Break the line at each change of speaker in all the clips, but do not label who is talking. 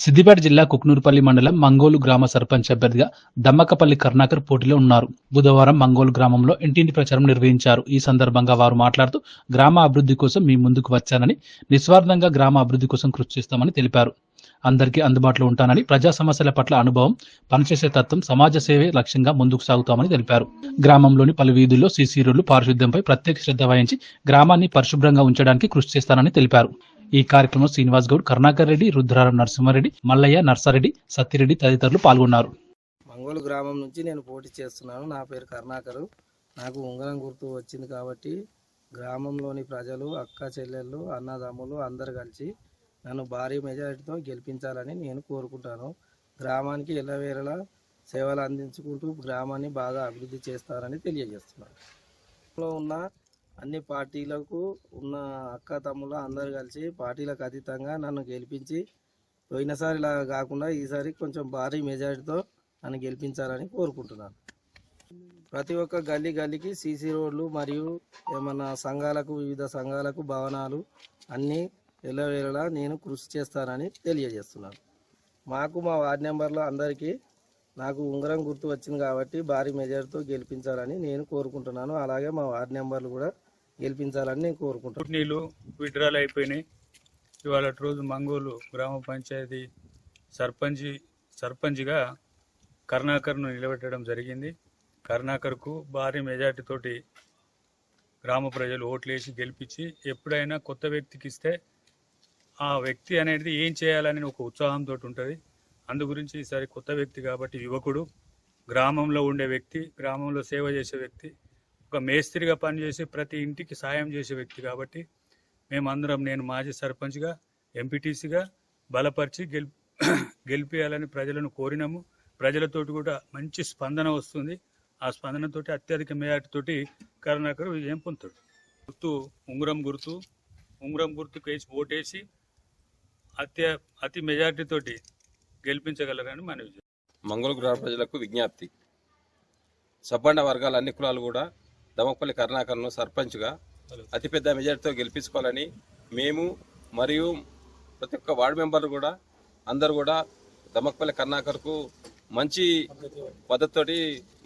సిద్దిపేట జిల్లా కుక్నూరుపల్లి మండలం మంగోలు గ్రామ సర్పంచ్ అభ్యర్థిగా దమ్మకపల్లి కరుణాకర్ పోటీలో ఉన్నారు. బుధవారం మంగోలు గ్రామంలో ఇంటింటి ప్రచారం నిర్వహించారు. ఈ సందర్భంగా వారు మాట్లాడుతూ గ్రామ అభివృద్ధి కోసం మీ ముందుకు వచ్చానని నిస్వార్థంగా గ్రామ అభివృద్ధి కోసం కృషి చేస్తామని తెలిపారు. అందరికీ అందుబాటులో ఉంటానని ప్రజా సమస్యల పట్ల అనుభవం పనిచేసే తత్వం సమాజ సేవే లక్ష్యంగా ముందుకు సాగుతామని తెలిపారు. గ్రామంలోని పలు వీధుల్లో సీసీ రోడ్లు పారిశుద్ధ్యంపై ప్రత్యేక శ్రద్ధ వహించి గ్రామాన్ని పరిశుభ్రంగా ఉంచడానికి కృషి చేస్తానని తెలిపారు. ఈ కార్యక్రమంలో శ్రీనివాస్ గౌడ్ కరుణాకర్ రెడ్డి రుద్రారం నరసింహారెడ్డి మల్లయ్య నర్సారెడ్డి సత్తిరెడ్డి తదితరులు పాల్గొన్నారు.
మంగోలు గ్రామం నుంచి నేను పోటీ చేస్తున్నాను. నా పేరు కరుణాకరు. నాకు ఉంగరం గుర్తు వచ్చింది కాబట్టి గ్రామంలోని ప్రజలు అక్క చెల్లెళ్ళు అన్నదమ్ములు అందరు కలిసి నన్ను భారీ మెజారిటీతో గెలిపించాలని నేను కోరుకుంటాను. గ్రామానికి ఎల్లవేళలా సేవలు అందించుకుంటూ గ్రామాన్ని బాగా అభివృద్ధి చేస్తారని తెలియజేస్తున్నాను. ఉన్న అన్ని పార్టీలకు ఉన్న అక్క తమ్ములు అందరు కలిసి పార్టీలకు అతీతంగా నన్ను గెలిపించి పోయినసారి ఇలా కాకుండా ఈసారి కొంచెం భారీ మెజారిటీతో నన్ను గెలిపించాలని కోరుకుంటున్నాను. ప్రతి ఒక్క గల్లీ గల్లీకి సీసీ రోడ్లు మరియు ఏమన్నా సంఘాలకు వివిధ సంఘాలకు భవనాలు అన్నీ ఎల్లవేళలా నేను కృషి చేస్తానని తెలియజేస్తున్నాను. మాకు మా వార్డు నెంబర్లో అందరికీ నాకు ఉంగరం గుర్తు వచ్చింది కాబట్టి భారీ మెజార్టీతో గెలిపించాలని నేను కోరుకుంటున్నాను. అలాగే మా వార్డు నెంబర్లు కూడా గెలిపించాలని నేను కోరుకుంటున్నాను.
నీళ్ళు విడ్రాల్ అయిపోయినాయి. ఇవాళ రోజు మంగోలు గ్రామ పంచాయతీ సర్పంచి సర్పంచ్గా కరుణాకర్ను నిలబెట్టడం జరిగింది. కరుణాకర్కు భారీ మెజార్టీతోటి గ్రామ ప్రజలు ఓట్లేసి గెలిపించి ఎప్పుడైనా కొత్త వ్యక్తికి ఇస్తే ఆ వ్యక్తి అనేది ఏం చేయాలని ఒక ఉత్సాహంతో ఉంటుంది. అందు గురించి ఈసారి కొత్త వ్యక్తి కాబట్టి యువకుడు గ్రామంలో ఉండే వ్యక్తి గ్రామంలో సేవ చేసే వ్యక్తి ఒక మేస్త్రిగా పనిచేసి ప్రతి ఇంటికి సాయం చేసే వ్యక్తి కాబట్టి మేమందరం నేను మాజీ సర్పంచ్గా ఎంపీటీసీగా బలపరిచి గెలి గెలిపించాలని ప్రజలను కోరినాము. ప్రజలతోటి కూడా మంచి స్పందన వస్తుంది. ఆ స్పందనతోటి అత్యధిక మేయాటితోటి కరుణాకర్ విజయం పొందుతాడు. గుర్తు ఉంగరం గుర్తు ఉంగరం గుర్తుకు వేసి ఓటేసి అత్య అతి మెజార్టీతోటి గెలిపించగలరని మన విజయం.
మంగళ గ్రామ ప్రజలకు విజ్ఞప్తి. సబ్బండ వర్గాల అన్ని కులాలు కూడా దమకపల్లి కరుణాకర్ను సర్పంచ్గా అతిపెద్ద మెజార్టీతో గెలిపించుకోవాలని మేము మరియు ప్రతి ఒక్క వార్డు మెంబర్లు కూడా అందరు కూడా దమకపల్లి కరుణాకర్కు మంచి పద్ధతితోటి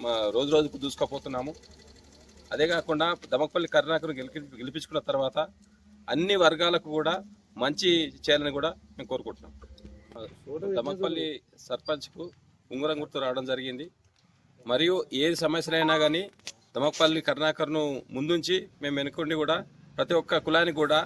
మా రోజు రోజుకు దూసుకుపోతున్నాము. అదే కాకుండా దమకపల్లి కరుణాకర్ గెలిపి గెలిపించుకున్న తర్వాత అన్ని వర్గాలకు కూడా మంచి చేయాలని కూడా మేము కోరుకుంటున్నాం. దమక్పల్లి సర్పంచ్కు ఉంగరం గుర్తు రావడం జరిగింది. మరియు ఏది సమస్యలైనా కానీ దమక్పల్లి కరుణాకర్ను ముందుంచి మేము వెనుకుండి కూడా ప్రతి ఒక్క కులానికి కూడా